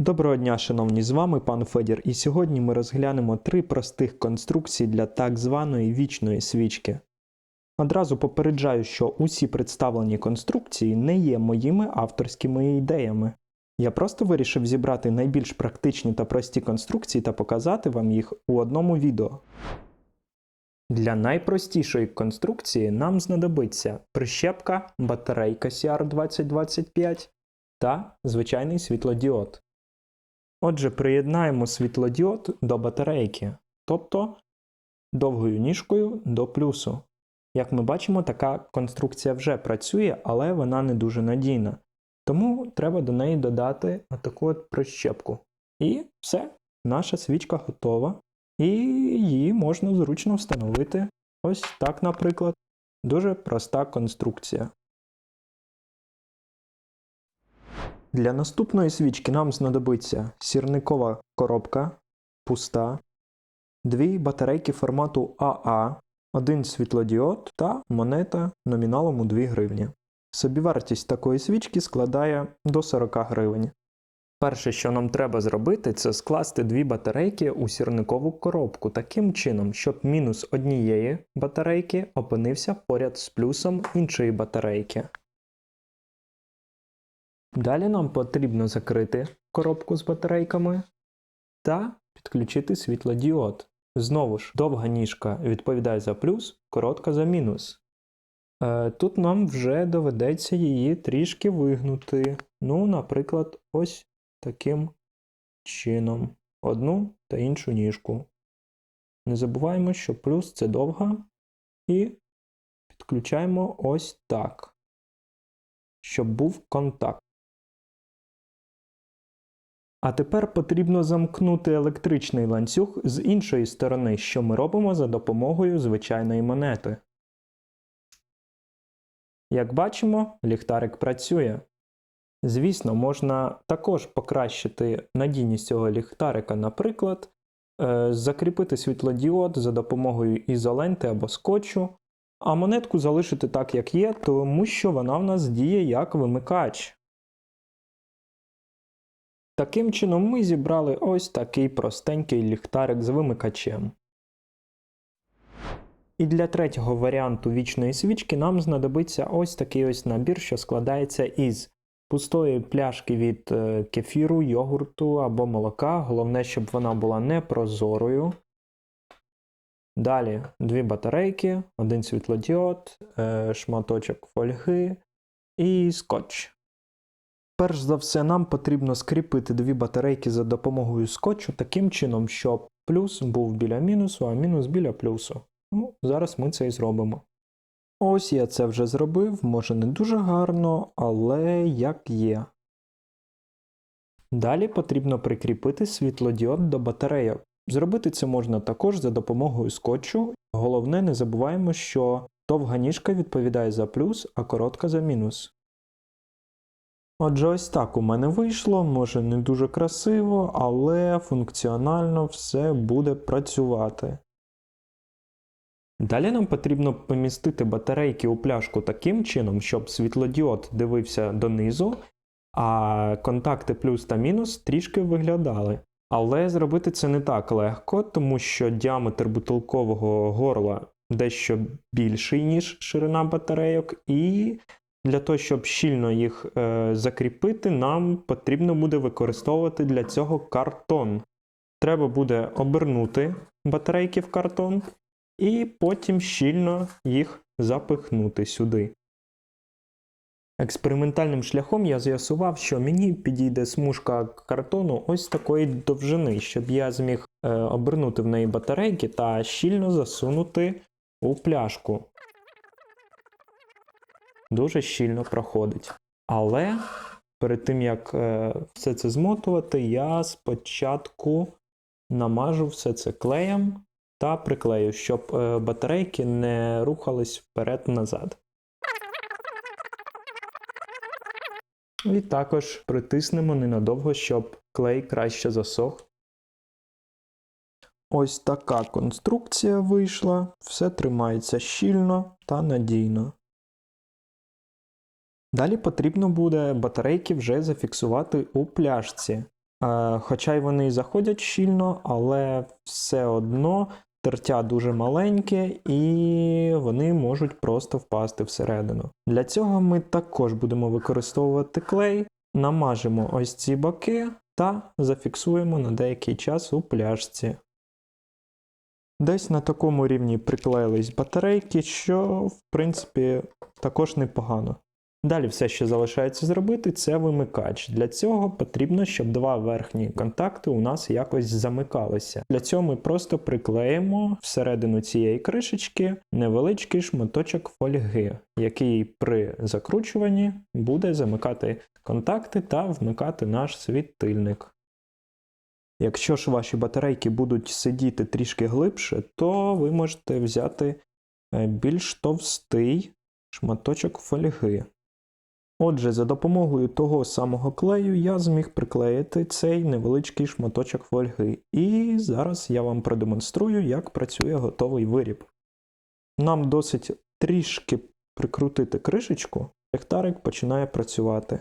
Доброго дня, шановні, з вами пан Федір, і сьогодні ми розглянемо три простих конструкції для так званої вічної свічки. Одразу попереджаю, що усі представлені конструкції не є моїми авторськими ідеями. Я просто вирішив зібрати найбільш практичні та прості конструкції та показати вам їх у одному відео. Для найпростішої конструкції нам знадобиться прищепка, батарейка CR2025 та звичайний світлодіод. Отже, приєднаємо світлодіод до батарейки, тобто довгою ніжкою до плюсу. Як ми бачимо, така конструкція вже працює, але вона не дуже надійна. Тому треба до неї додати таку от прищепку. І все, наша свічка готова. І її можна зручно встановити. Ось так, наприклад. Дуже проста конструкція. Для наступної свічки нам знадобиться сірникова коробка пуста, дві батарейки формату АА, один світлодіод та монета номіналом у 2 гривні. Собівартість такої свічки складає до 40 гривень. Перше, що нам треба зробити, це скласти дві батарейки у сірникову коробку таким чином, щоб мінус однієї батарейки опинився поряд з плюсом іншої батарейки. Далі нам потрібно закрити коробку з батарейками та підключити світлодіод. Знову ж, довга ніжка відповідає за плюс, коротка за мінус. Е, Тут нам вже доведеться її трішки вигнути. Ну, наприклад, ось таким чином. Одну та іншу ніжку. Не забуваємо, що плюс це довга, і підключаємо ось так, щоб був контакт. А тепер потрібно замкнути електричний ланцюг з іншої сторони, що ми робимо за допомогою звичайної монети. Як бачимо, ліхтарик працює. Звісно, можна також покращити надійність цього ліхтарика, наприклад, е, закріпити світлодіод за допомогою ізоленти або скотчу, а монетку залишити так, як є, тому що вона в нас діє як вимикач. Таким чином ми зібрали ось такий простенький ліхтарик з вимикачем. І для третього варіанту вічної свічки нам знадобиться ось такий ось набір, що складається із пустої пляшки від е, кефіру, йогурту або молока. Головне, щоб вона була не прозорою. Далі дві батарейки, один світлодіод, е, шматочок фольги і скотч. Перш за все, нам потрібно скріпити дві батарейки за допомогою скотчу таким чином, щоб плюс був біля мінусу, а мінус біля плюсу. Ну, зараз ми це і зробимо. Ось я це вже зробив, може не дуже гарно, але як є. Далі потрібно прикріпити світлодіод до батарейок. Зробити це можна також за допомогою скотчу. Головне, не забуваємо, що довга ніжка відповідає за плюс, а коротка за мінус. Отже, ось так у мене вийшло, може не дуже красиво, але функціонально все буде працювати. Далі нам потрібно помістити батарейки у пляшку таким чином, щоб світлодіод дивився донизу, а контакти плюс та мінус трішки виглядали. Але зробити це не так легко, тому що діаметр бутилкового горла дещо більший, ніж ширина батарейок, і для того, щоб щільно їх е, закріпити, нам потрібно буде використовувати для цього картон. Треба буде обернути батарейки в картон і потім щільно їх запихнути сюди. Експериментальним шляхом я з'ясував, що мені підійде смужка картону ось такої довжини, щоб я зміг е, обернути в неї батарейки та щільно засунути у пляшку. Дуже щільно проходить. Але перед тим як е, все це змотувати, я спочатку намажу все це клеєм та приклею, щоб е, батарейки не рухались вперед-назад. І також притиснемо ненадовго, щоб клей краще засох. Ось така конструкція вийшла, все тримається щільно та надійно. Далі потрібно буде батарейки вже зафіксувати у пляшці. Е, Хоча й вони заходять щільно, але все одно тертя дуже маленьке і вони можуть просто впасти всередину. Для цього ми також будемо використовувати клей, намажемо ось ці боки та зафіксуємо на деякий час у пляшці. Десь на такому рівні приклеїлись батарейки, що в принципі також непогано. Далі все, що залишається зробити, це вимикач. Для цього потрібно, щоб два верхні контакти у нас якось замикалися. Для цього ми просто приклеїмо всередину цієї кришечки невеличкий шматочок фольги, який при закручуванні буде замикати контакти та вмикати наш світильник. Якщо ж ваші батарейки будуть сидіти трішки глибше, то ви можете взяти е, більш товстий шматочок фольги. Отже, за допомогою того самого клею я зміг приклеїти цей невеличкий шматочок фольги. І зараз я вам продемонструю, як працює готовий виріб. Нам досить трішки прикрутити кришечку, ліхтарик починає працювати.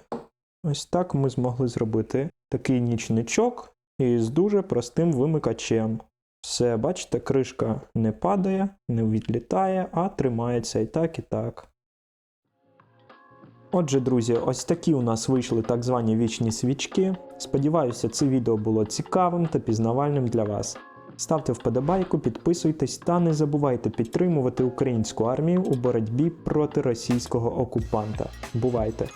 Ось так ми змогли зробити такий нічничок із дуже простим вимикачем. Все, бачите, кришка не падає, не відлітає, а тримається і так, і так. Отже, друзі, ось такі у нас вийшли так звані вічні свічки. Сподіваюся, це відео було цікавим та пізнавальним для вас. Ставте вподобайку, підписуйтесь та не забувайте підтримувати українську армію у боротьбі проти російського окупанта. Бувайте!